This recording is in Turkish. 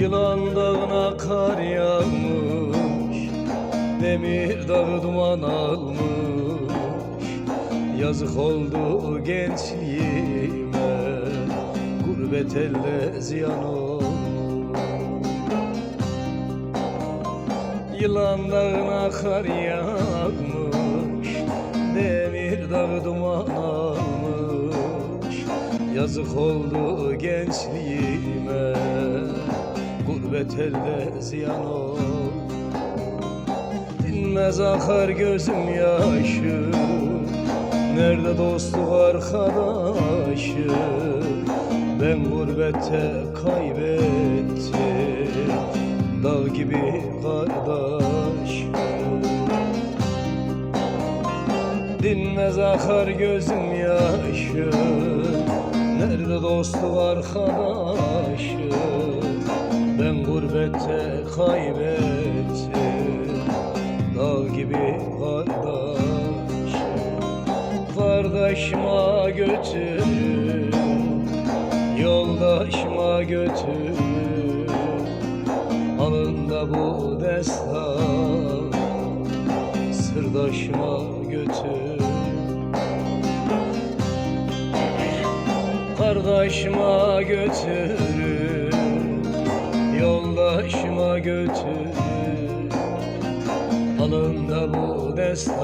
Yılan dağına kar yağmış Demir dağı duman almış. Yazık oldu gençliğime Gurbet elde ziyan olmuş. Yılan dağına kar yağmış Demir dağı duman almış. Yazık oldu gençliğime Gurbet elde ziyan oldu Dinmez akar gözüm yaşı. Nerede dostluk arkadaşı? Ben gurbette kaybettim. Dağ gibi kardeş. Dinmez akar gözüm yaşı. Nerede dostluk arkadaşı Ben gurbette kaybettim Dağ gibi kardeş Kardeşime götür. Yoldaşıma götür. Alında bu destan. Sırdaşıma götür. Kardeşime götür Yoldaşıma götür Alında bu destan